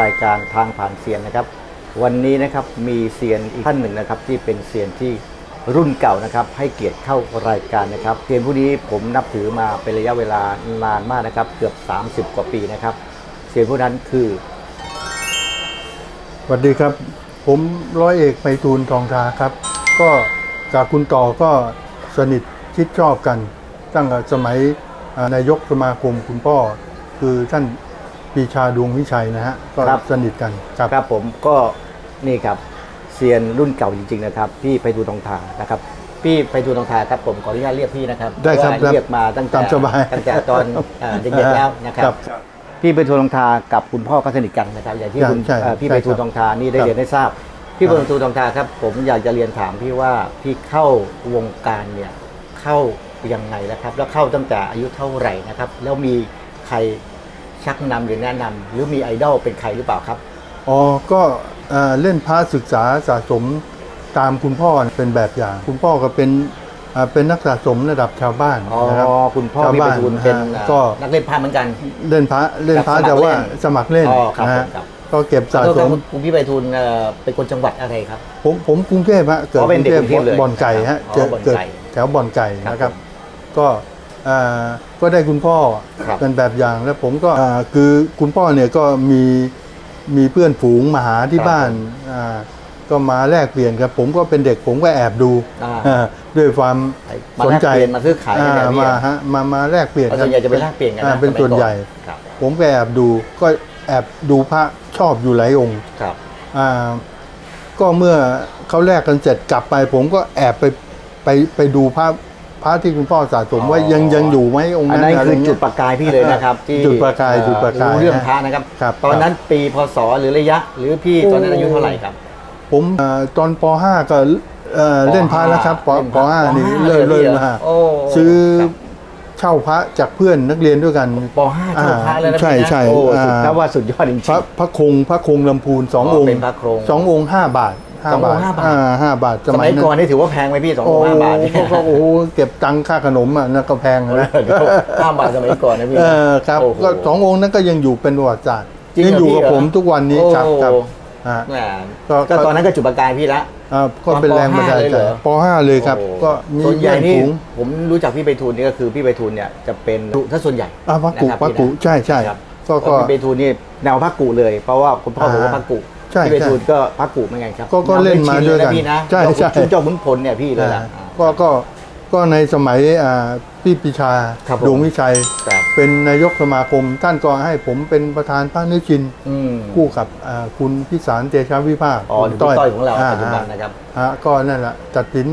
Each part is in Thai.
รายการทางผ่านเซียนนะครับ วันนี้นะครับมีเซียนอีกท่านหนึ่งนะครับที่เป็นเซียนที่รุ่นเก่านะครับให้เกียรติเข้ารายการนะครับเซียนผู้นี้ผมนับถือมาเป็นระยะเวลานานมากนะครับ เกือบ 30 กว่าปีนะครับเซียนผู้นั้นคือสวัสดีครับ ผมร้อยเอกไปทูลทองทาครับ ก็จากคุณต่อก็สนิทชิดชอบกัน ตั้งแต่สมัยนายกสมาคมคุณพ่อ คือท่าน ปรีชาดวงวิชัยนะฮะก็ครับ สนิทกันครับ ครับผมก็นี่ครับเซียนรุ่นเก่าจริงๆนะครับ พี่ไพฑูรย์ทองทานะครับ พี่ไพฑูรย์ทองทาครับผมขออนุญาตเรียกพี่นะครับได้ครับเพาะว่าเรียกมาตั้งแต่ตามสบายตั้งแต่ตอนเอ่อเด็กๆแล้วนะครับ พี่ไพฑูรย์ทองทากับคุณพ่อก็สนิทกันนะครับ อย่างที่ใช่คุณใช่เอ่อพี่ใช่ไพฑูรย์ทองทานี่ได้ครับ เรียนได้ทราบ พี่ไพครับฑูรย์ทองทาครับ ผมอยากจะเรียนถามพี่ว่าพี่เข้าวงการเนี่ยเข้ายังไงนะครับ แล้วเข้าตั้งแต่อายุเท่าไหร่นะครับ แล้วมีใคร ชักนำหรือแนะนำหรือมีไอดอลเป็นใครหรือเปล่าครับ อ๋อก็เอ่อเล่นพระศึกษาสะสมตามคุณพ่อเป็นแบบอย่าง คุณพ่อก็เป็นอ่าเป็นนักสะสมระดับชาวบ้านอ๋อ นะครับ คุณพ่อชาวพี่ไพบ้านฑูรย์เป็นอ่าเอ่อก็ นักเล่นพาเหมือนกัน เล่นพระเล่นพระสมัครแต่ว่าเล่นสมัครเล่นอ๋อครับนะผฮะมครับ ก็เก็บสะขอโทษสครับมคุณคุณพี่ไพฑูรย์เอ่อเป็นคนจังหวัดอะไรครับ ผมผมกรุงเทพฮะเกิดอ๋อกเป็นรุงเทพเด็กกรุงเทพเลยบ่อนไก่ฮะอ๋อเกิดบ่อนไก่เกิดแถวบ่อนไก่ครับ นะครับ ก็อ่า ก็ได้คุณพ่อครับเป็นแบบอย่าง แล้วผมก็อ่าคือคุณพ่อเนี่ยก็มีมีเพื่อนฝูงมาหาที่บ้านอ่าก็มาแลกเปลี่ยนกันผมก็เป็นเด็กผมก็แอบดูอ่าอ่าด้วยความมาสนแลกใจเปลี่ยนมาซื้อขายกันแบบอ่านี้มาฮะมามาแลกเปลี่ยนส่วนใหญ่จะไปแลกเปลี่ยนกันอ่านะเป็นสมัยส่วนใหญ่ก่อนครับผมก็แอบดูก็แอบดูพระชอบอยู่หลายองค์ครับอ่าก็เมื่อเขาแลกกันเสร็จกลับไป ผมก็แอบไปไปไปดูพระ พระที่คุณพ่อสะสมว่ายังยังอยู่ไหมองค์อันนั้นนั้นอะไรคือเงี้ย จุดประกายพี่เลยนะครับที่จุดประกายเอ่อจุดประกายรู้เรื่องพระนะครับ ครับตอนนั้นปีพศหรือระยะ หรือพี่ตอนนั้นอายุเท่าไหร่ครับ ผมเอ่อตอนป .5 ก็เอ่อเล่นพระแล้วครับปเล่นพประ .5 นี่ปเลิกห้าเลิกเลยเหรอมาโอ้ซื้อครับเช่าพระจากเพื่อนนักเรียนด้วยกันป .5 เท่าพระเลยนะใช่พี่นะใช่โอ้อ่าสุดนับว่าสุดยอดจริง พระพระคงพระคงลำพูนสองอ๋อองค์เป็นพระโครงสององค์ห้าบาท ห้าสององค์บาทห้าบาทอ่ห้าบาทๆสมัยก่อนนี่ถือว่าแพงไหมพี่สองโอ้ห้าบาทเนี่ยก็โอ้โหเก็บตังค่าขนมอะนั่นก็แพงนะห้าบาทสมัยก่อนนะพี่เออครับโอ้โหก็สององค์นั้นก็ยังอยู่เป็นประวัติศาสตร์จริงเหรอยังอยู่พี่กับเหรอผมทุกวันนี้ครับโอ้ครับอ่าแหมก็ก็ตอนนั้นก็จุดประกายพี่ละอ่าก็เป็นตอนปแรงบันดาลห้าเลยใจเหรอป .5 เลยครับโอ้ก็มีส่วนใหญ่นี่เพื่อฝูงผมรู้จักพี่ไปทูลนี่ก็คือพี่ไปทูลเนี่ยจะเป็นถ้าส่วนใหญ่อ่าพระกุนคบพระกุพี่นใช่ใช่ครับก็ก็ก็พี่ไปทูลนี่แนวพระกุเลย เพราะว่าคุณพ่อผมว่าพระกุ ใช่พี่ไปใช่ทูลก็พระกุเหมือนกันครับก็ก็เล่นมาด้วยกันพี่นะใช่ใช่ชื่อเจ้าขุนพลเนี่ยพี่เลยอ่าล่ะก็ก็ก็ในสมัยอ่าพี่ปิชาครับผมดวงวิชัยครับเป็นนายกสมาคม ท่านก็ให้ผมเป็นประธานพระนิชินอืมคู่กับอ่าคุณพิสารเตชะวิภาคอ๋อหรือพี่ต้อยของเราปัจจุบันอ่านะครับฮะก็นั่นแหละตัดสิน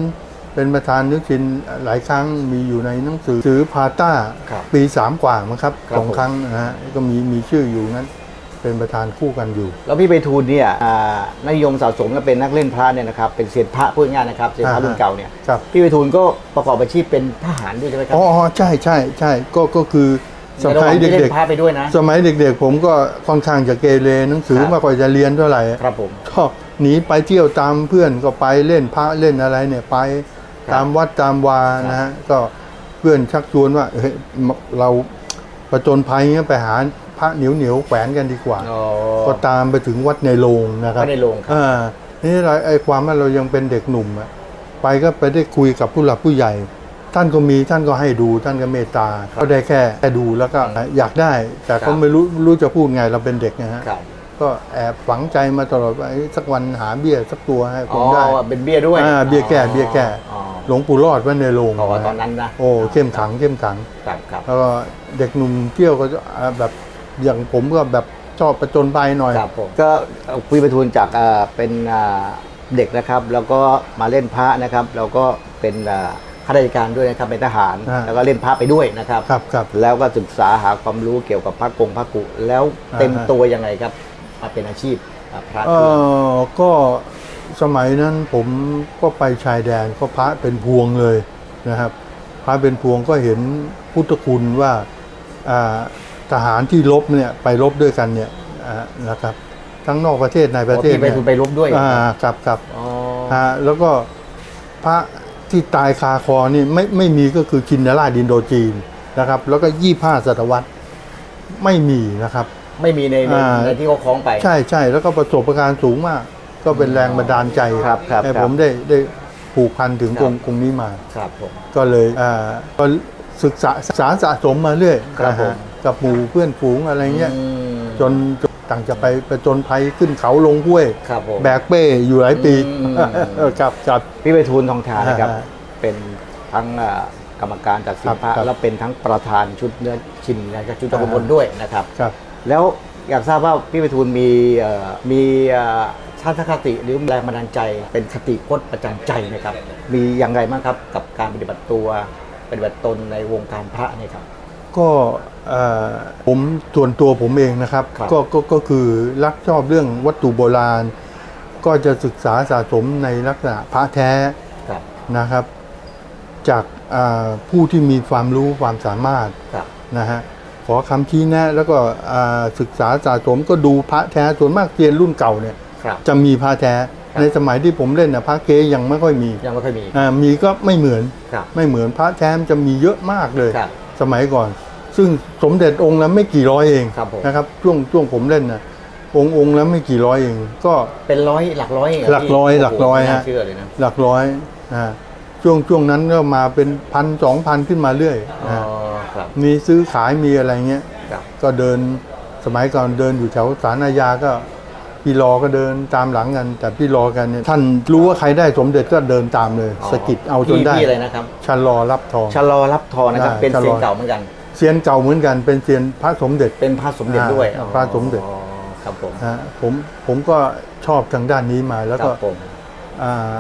เป็นประธานนึกชินหลายครั้งมีอยู่ในหนังสือสือพาต้าครับปีสามกว่ามั้งครับครับสองผมครั้งนะฮะก็มีมีชื่ออยู่นั้น เป็นประธานคู่กันอยู่ แล้วพี่ไปทูลเนี่ยอ่านิยมสะสมและเป็นนักเล่นพระเนี่ยนะครับเป็นเซียนพระพูดง่ายๆนะครับเซียนพระอ่ารุ่นเก่าเนี่ยครับ พี่ไปทูลก็ประกอบอาชีพเป็นทหารด้วยใช่ไหมครัอ๋ออ๋อใช่ใช่ใช่ก็ก็คือสในระหมัว่ายงที่เล่เด็กนพระไปด้วยนะ ๆ สมัยเด็กๆ ผมก็ค่อนข้างจะเกเรหนังสือครับ ไมาก่อนจะเรียนเท่าไหร่ ครับผม ก็หนีไปเที่ยวตามเพื่อนก็ไปเล่นพระเล่นอะไรเนี่ยไปครับตามวัดตามวาครับนะฮะก็เพื่อนชักชวนว่าเฮ้ยเราประจนภัยเงี้ยไปหา พระเหนียวเหนียวๆแขวนกันดีกว่าอ๋อก็ตามไปถึงวัดในโรงนะครับวัดในโรงครับอ่านี่เราไอ้ความว่าเรายังเป็นเด็กหนุ่มอะไปก็ไปได้คุยกับผู้หลักผู้ใหญ่ ท่านก็มีท่านก็ให้ดูท่านก็เมตตาก็ได้แค่แค่ดูแล้วก็อยากได้ แต่ครัก็บไม่รู้รู้จะพูดไงเราเป็นเด็กนะฮะครับก็แอบฝังใจมาตลอดว่าเอ้ยสักวันหาเบี้ยสักตัวให้ผอ๋อมได้เป็นเบี้ยด้วยอ่าเบี้ยแก้เบี้ยแก้อ๋อหลวงปู่รอดไว้ในโรงอ๋อตอนนั้นนะโอ้เข้มขังเข้มขังครับครับแล้วก็เด็กหนุ่มเที่ยวก็จะอ่าแบบ อย่างผมก็แบบชอบประจนภัยหน่อย ครับผมก็คุยไปทูลจากอ่าเป็นอ่าเด็กนะครับ แล้วก็มาเล่นพระนะครับ แล้วก็เป็นอ่าข้าราชการด้วยนะครับเป็นทหาร อ่า แล้วก็เล่นพระไปด้วยนะครับ ครับครับ แล้วก็ศึกษาหาความรู้เกี่ยวกับพระกงพระกุแล้วเต็มอ่าฮะตัวยังไงครับมาเป็นอาชีพอ่าพระเออก็สมัยนั้นผมก็ไปชายแดนก็พระเป็นพวงเลยนะครับ พระเป็นพวงก็เห็นพุทธคุณว่าอ่า ทหารที่รบเนี่ยไปรบด้วยกันเนี่ยอ่านะครับ ทั้งนอกประเทศในประเทศที่ไปเนี่ยทูลไปรบด้วยอ่าครับครับอ๋อฮะแล้วก็พระที่ตายคาคอนี่ไม่ไม่มีก็คือชินราชดินโดจีนนะครับ แล้วก็ยี่ห้าศตวรรษไม่มีนะครับ ไม่มีในในอ่าในที่เขาคล้องไป ใช่ใช่แล้วก็ประสบการณ์สูงมาก ก็เป็นแรงบันดาลใจครับครับให้ครับผมได้ได้ผูกพันถึงครับกรงกรงนี้มาครับผมก็เลยอ่าก็ศึกษาศึกษาสะสมมาเรื่อยครับนะฮะผม กับหมู่เพื่อนฝูงอะไรเงี้ยอืมจนจนต่างจะไปประจนภัยขึ้นเขาลงห้วย ครับผมแบกเป้อยู่หลายปีอืมเออครับครับพี่ไปทูลทองทานนะครับอ่าเป็นทั้งอ่ากรรมการตัดสินพระครับแล้วเป็นทั้งประธานชุดเนื้อชินนะครับชุดตะกบลอ่าด้วยนะครับครับ แล้วอยากทราบว่าพี่ไปทูลมีเอ่อมีเอ่อทัศนคติหรือแรงบันดาลใจ เป็นคติพจน์ประจันใจนะครับ มีอย่างไรบ้างครับกับการปฏิบัติตัวปฏิบัติตนในวงการพระเนี่ยครับ ก็เอ่อผมส่วนตัวผมเองนะครับครับก็ก็ก็คือรักชอบเรื่องวัตถุโบราณ ก็จะศึกษาสะสมในลักษณะพระแท้ครับนะครับ จากอ่าผู้ที่มีความรู้ความสามารถครับนะฮะขอคำชี้แนะแล้วก็อ่าศึกษาสะสมก็ดูพระแท้ส่วนมากเรียนรุ่นเก่าเนี่ยครับจะมีพระแท้ครับในสมัยที่ผมเล่นนะพระเก๊ยังไม่ค่อยมียังไม่ค่อยมีอ่ามีก็ไม่เหมือนครับไม่เหมือนพระแท้มันจะมีเยอะมากเลยครับสมัยก่อน ซึ่งสมเด็จองค์ละไม่กี่ร้อยเองครับผม นะครับช่วงช่วงผมเล่นนะองค์องค์ละไม่กี่ร้อยเอง ก็ เป็นร้อยหลักร้อยเงหลักร้อยพี่หลักร้อยโโไม่น่าฮะ เชื่อเลยนะ หลักร้อยอ่าช่วงช่วงนั้นก็มาเป็นพันสองพันขึ้นมาเรื่อยอ๋อนะครับมีซื้อขายมีอะไรเงี้ย ครับ ก็เดินสมัยก่อนเดินอยู่แถวสารอาญาก็พี่รอก็เดินตามหลังกัน แต่พี่รอกันเนี่ยท่านรู้ว่าใครได้สมเด็จก็เดินตามเลยสะกิดเอาจนได้พี่พี่อะไรนะครับ ชะลอรับทอง ชะลอรับทองนะครับ ได้เป็นชะลอ เสียงเก่าเหมือนกัน เซียนเก่าเหมือนกันเป็นเซียนพระสมเด็จเป็นพระสมเด็จด้วยอ่าพระสมเด็จ อ๋อครับผมฮะผมผมก็ชอบทางด้านนี้มาแล้วคก็รับผมอ่า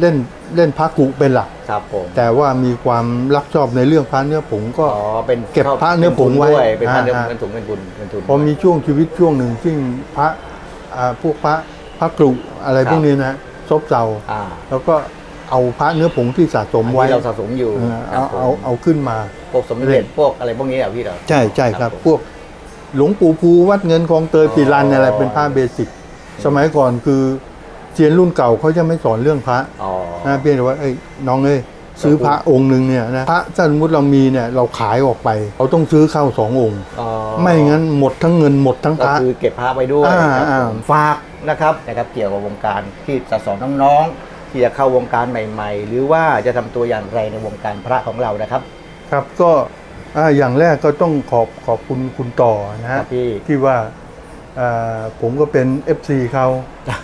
เล่นเล่นพระกุเป็นหลัก ครับผมแต่ว่ามีความรักชอบในเรื่องพระเนื้อผงก็ อ๋อเป็นเก็บพระเนื้อผงไว้ด้วยเป็นพระเนื้ออ่าเป็นถุงเป็นบุญเป็นทุนพอมีช่วงชีวิตช่วงหนึ่งซึ่งพระอ่าพวกพระพระกรุอะไรครับพวกนี้นะซบเซาอ่า แล้วก็ เอาพระเนื้อผงที่สะสมไว้ที่เราสะสมอยู่เออครัเอาบผมเอาเอาขึ้นมาพวกสมเด็จพวกอะไรพวกนี้อะพี่เหรอใช่ใช่ครับครับผมพวกหลวงปู่ภูวัดเงินคลองเตยอ๋อปีรันอะไรเป็นพระเบสิกสมัยก่อนคือเซียนรุ่นเก่าเขาจะไม่สอนเรื่องพระอ๋อนะเพียงแต่ว่าเอ้ยน้องเอ้ยซื้อพระองค์หนึ่งเนี่ยนะพระถ้าสมมติเรามีเนี่ยเราขายออกไป เราต้องซื้อเข้าสององค์อ๋อไม่งั้นหมดทั้งเงินหมดทั้งพก็ระคือเก็บพระไว้ด้วยอ่าครับอ่าผมฝากนะครับนะครับเกี่ยวกับวงการที่จะสอนน้องๆ ที่จะเข้าวงการใหม่ ๆ หรือว่าจะทำตัวอย่างไรในวงการพระของเรานะครับ ครับก็อ่าอย่างแรกก็ต้องขอบขอบคุณคุณต่อนะครัฮะบพี่ที่ว่าอ่าผมก็เป็น FC เขา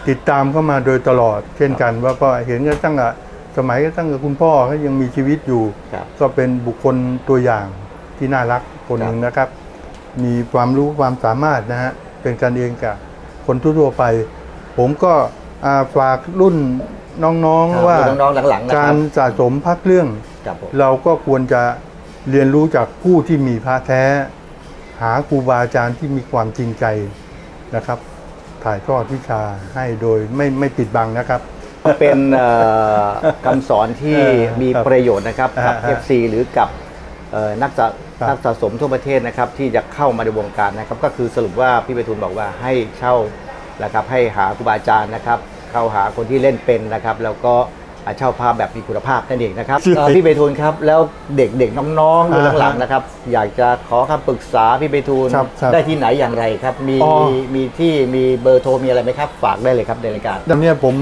ติดตามเข้ามาโดยตลอด เช่นกันว่าก็เห็นกันตั้งแต่สมัยก็ตั้งแต่คุณพ่อเขายังมีชีวิตอยู่ครับก็เป็นบุคคลตัวอย่างที่น่ารักคนหนึ่งนะครับ มีความรู้ความสามารถนะฮะเป็นกันเองกับคนทั่วๆไป ผมก็ อ่าฝากรุ่นน้องครับๆว่าน้องๆหลังๆนะคการับรสะสมพักเรื่อง ครับผม เราก็ควรจะเรียนรู้จากผู้ที่มีพระแท้ หาครูบาอาจารย์ที่มีความจริงใจนะครับ ถ่ายทอดวิชาให้โดยไม่ไม่ปิดบังนะครับ เป็นเอ่อคำสอนที่เออมีครับประโยชน์นะครับกับ อ่าฮะ FC หรือกับเอ่อนักสะครับนักสะสมทั่วประเทศนะครับ ที่จะเข้ามาในวงการนะครับ ก็คือสรุปว่าพี่ไปทูลบอกว่าให้เช่านะครับให้หาครูบาอาจารย์นะครับ เข้าหาคนที่เล่นเป็นนะครับ แล้วก็เช่าภาพแบบมีคุณภาพนั่นเองนะครับใช่เอ่อพี่ไปทูลครับแล้วเด็กๆน้องๆหรืออ่าฮะหลังๆนะครับ อยากจะขอคำปรึกษาพี่ไปทูลครับครับได้ที่ไหนอย่างไรครับ มีอ๋อ มีที่มีเบอร์โทรมีอะไรไหมครับ ฝากได้เลยครับในรายการ ดังเนี้ยผม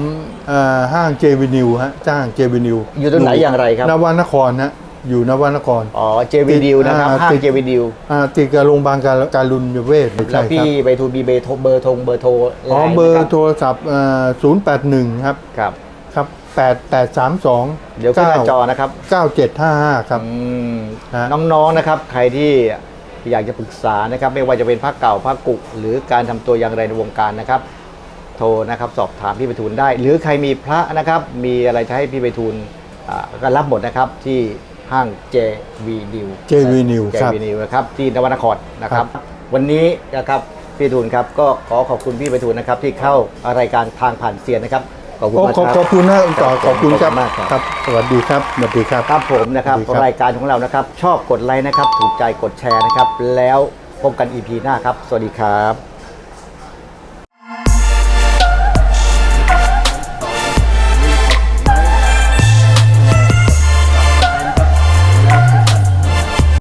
เอ่อห้างเจวินิวฮะจ้างเจวินิวอยู่ตรงไหนอย่างไรครับ นวนครฮะ อยู่นวนคร อ๋อ เจวีดิวนะครับอ่าห้างติดเจวีดิวอ่าติดกับโรงพยาบาลการการุณเวชไม่แล้ใช่วครัพี่บไปทูลมีเบอร์โทรเบอร์โทรเบอร์โทรอ๋อไลน์เบอไหมคร์โทรศัพท์ศูนย์แปดหนึ่งครับครับครับแปดแปดสามสองเดี๋ยวขึ้นหน้าจอนะครับเก้าเจ็ดห้าห้าครับอืมฮะน้องๆนะครับ ใครที่อยากจะปรึกษานะครับ ไม่ว่าจะเป็นพระเก่าพระกุหรือการทำตัวอย่างไรในวงการนะครับ โทรนะครับสอบถามพี่ไปทูลได้ หรือใครมีพระนะครับ มีอะไรจะให้พี่ไปทูลอ่าก็รับหมดนะครับที่ ห้าง JV New JV New ครับ JV New นะครับที่นวนครนะครับครับ วันนี้นะครับพี่ทูลครับก็ขอขอบคุณพี่ไปทูลนะครับที่เข้ารายการทางผ่านเสียนนะครับขอบคุณขอมากขอครับขอบคุณนะต่อขอบคุณครับมากครับครับสวัสดีครับสวัสดีครับครับผมนะครับสวัสดีครับรายการของเรานะครับ ชอบกดไลค์นะครับ ถูกใจกดแชร์นะครับ แล้วพบกัน EP หน้าครับ สวัสดีครับ